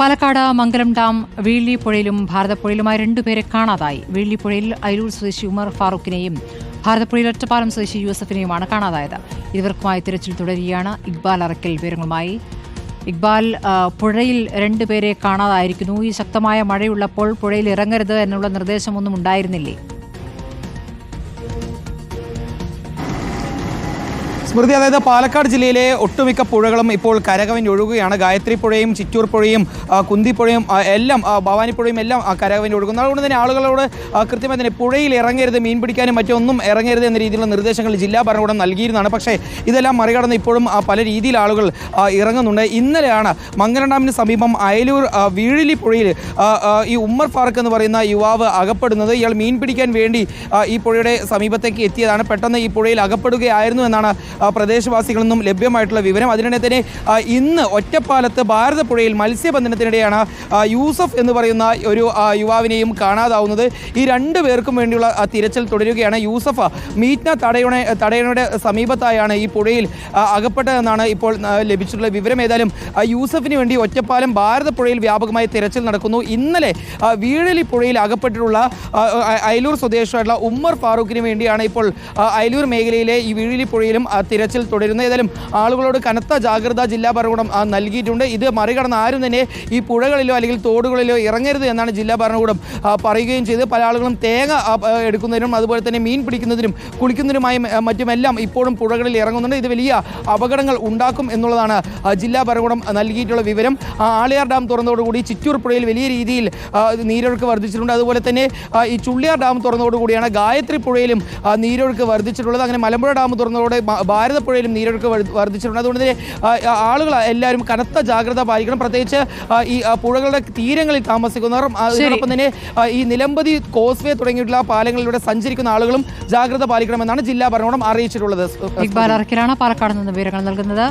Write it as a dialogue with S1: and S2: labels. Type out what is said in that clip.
S1: പാലക്കാട് മംഗലം dam വീള്ളിപ്പുഴയിലും ഭാരതപ്പുഴയിലുമായി രണ്ടുപേരെ കാണാതായി. വീള്ളിപ്പുഴയിൽ അരൂർ സ്വദേശി ഉമർ ഫാറൂഖിനെയും ഭാരതപ്പുഴയിൽ ഒറ്റപ്പാലം സ്വദേശി യൂസഫിനെയുമാണ് കാണാതായത്. ഇവർക്കുമായി തിരച്ചിൽ തുടരുകയാണ്. ഇക്ബാൽ അറക്കൽ വിവരങ്ങളുമായി. ഇക്ബാൽ പുഴയിൽ രണ്ടുപേരെ കാണാതായിരിക്കുന്നു. ഈ ശക്തമായ മഴയുള്ളപ്പോൾ പുഴയിൽ ഇറങ്ങരുത് എന്നുള്ള നിർദ്ദേശമൊന്നും ഉണ്ടായിരുന്നില്ലേ?
S2: സ്മൃതി അതായത് പാലക്കാട് ജില്ലയിലെ ഒട്ടുമിക്ക പുഴകളും ഇപ്പോൾ കരകവിഞ്ഞ് ഒഴുകുകയാണ്. ഗായത്രി പുഴയും ചിറ്റൂർ പുഴയും കുന്തിപ്പുഴയും കുന്തി പുഴയും എല്ലാം ഭവാനിപ്പുഴയും ഭവാനി പുഴയും എല്ലാം കരകവിഞ്ഞ് ഒഴുകുന്നു. അതുകൊണ്ട് തന്നെ ആളുകളോട് കൃത്യമായി തന്നെ പുഴയിൽ ഇറങ്ങരുത് മീൻ പിടിക്കാനും മറ്റൊന്നും ഇറങ്ങരുത് എന്ന രീതിയിലുള്ള നിർദ്ദേശങ്ങൾ ജില്ലാ ഭരണകൂടം നൽകിയിരുന്നതാണ്. പക്ഷേ ഇതെല്ലാം മറികടന്ന് ഇപ്പോഴും പല രീതിയിൽ ആളുകൾ ഇറങ്ങുന്നുണ്ട്. ഇന്നലെയാണ് മംഗലം ഡാമിന് സമീപം അയലൂർ വീഴിലി പുഴയിൽ ഈ ഉമ്മർ ഫാറൂഖ് എന്ന് പറയുന്ന യുവാവ് അകപ്പെടുന്നത്. ഇയാൾ മീൻ പിടിക്കാൻ വേണ്ടി ഈ പുഴയുടെ സമീപത്തേക്ക് എത്തിയതാണ്. പെട്ടെന്ന് ഈ പുഴയിൽ അകപ്പെടുകയായിരുന്നു എന്നാണ് പ്രദേശവാസികളിൽ നിന്നും ലഭ്യമായിട്ടുള്ള വിവരം. അതിനിടെ തന്നെ ഇന്ന് ഒറ്റപ്പാലത്ത് ഭാരതപ്പുഴയിൽ മത്സ്യബന്ധനത്തിനിടെയാണ് യൂസഫ് എന്ന് പറയുന്ന ഒരു യുവാവിനെയും കാണാതാവുന്നത്. ഈ രണ്ട് പേർക്കും വേണ്ടിയുള്ള തിരച്ചിൽ തുടരുകയാണ്. യൂസഫ് മീറ്റ്ന തടയണ തടയണയുടെ സമീപത്തായാണ് ഈ പുഴയിൽ അകപ്പെട്ടതെന്നാണ് ഇപ്പോൾ ലഭിച്ചിട്ടുള്ള വിവരം. ഏതായാലും യൂസഫിന് വേണ്ടി ഒറ്റപ്പാലം ഭാരതപ്പുഴയിൽ വ്യാപകമായി തിരച്ചിൽ നടക്കുന്നു. ഇന്നലെ വീഴലി പുഴയിൽ അകപ്പെട്ടിട്ടുള്ള അയലൂർ സ്വദേശിയായിട്ടുള്ള ഉമ്മർ ഫാറൂഖിന് വേണ്ടിയാണ് ഇപ്പോൾ അയലൂർ മേഖലയിലെ ഈ വീഴലി പുഴയിലും തിരച്ചിൽ തുടരുന്നത് ഏതായാലും ആളുകളോട് കനത്ത ജാഗ്രത ജില്ലാ ഭരണകൂടം നൽകിയിട്ടുണ്ട്. ഇത് മറികടന്ന് ആരും തന്നെ ഈ പുഴകളിലോ അല്ലെങ്കിൽ തോടുകളിലോ ഇറങ്ങരുത് എന്നാണ് ജില്ലാ ഭരണകൂടം പറയുകയും ചെയ്ത്. പല ആളുകളും തേങ്ങ എടുക്കുന്നതിനും അതുപോലെ തന്നെ മീൻ പിടിക്കുന്നതിനും കുളിക്കുന്നതിനുമായും മറ്റുമെല്ലാം ഇപ്പോഴും പുഴകളിൽ ഇറങ്ങുന്നുണ്ട്. ഇത് വലിയ അപകടങ്ങൾ ഉണ്ടാക്കും എന്നുള്ളതാണ് ജില്ലാ ഭരണകൂടം നൽകിയിട്ടുള്ള വിവരം. ആളിയാർ ഡാം തുറന്നതോടുകൂടി ചിറ്റൂർ പുഴയിൽ വലിയ രീതിയിൽ നീരൊഴുക്ക് വർദ്ധിച്ചിട്ടുണ്ട്. അതുപോലെ തന്നെ ഈ ചുള്ളിയാർ ഡാം തുറന്നതോടുകൂടിയാണ് ഗായത്രി പുഴയിലും നീരൊഴുക്ക് വർദ്ധിച്ചിട്ടുള്ളത്. അങ്ങനെ മലമ്പുഴ ഡാം തുറന്നതോടെ ഭാരതപ്പുഴയിലും നീരൊഴുക്ക് വർ- വർദ്ധിച്ചിട്ടുണ്ട്. അതുകൊണ്ട് തന്നെ ആളുകൾ എല്ലാവരും കനത്ത ജാഗ്രത പാലിക്കണം. പ്രത്യേകിച്ച് ഈ പുഴകളുടെ തീരങ്ങളിൽ താമസിക്കുന്നവർ അതോടൊപ്പം തന്നെ ഈ നിലമ്പതി കോസ്വേ തുടങ്ങിയിട്ടുള്ള പാലങ്ങളിലൂടെ സഞ്ചരിക്കുന്ന ആളുകളും ജാഗ്രത പാലിക്കണമെന്നാണ് ജില്ലാ ഭരണകൂടം അറിയിച്ചിട്ടുള്ളത്.
S1: ഇക്ബാൽ അറക്കലാണ് പാലക്കാട് നിന്ന് വിവരങ്ങൾ നൽകുന്നത്.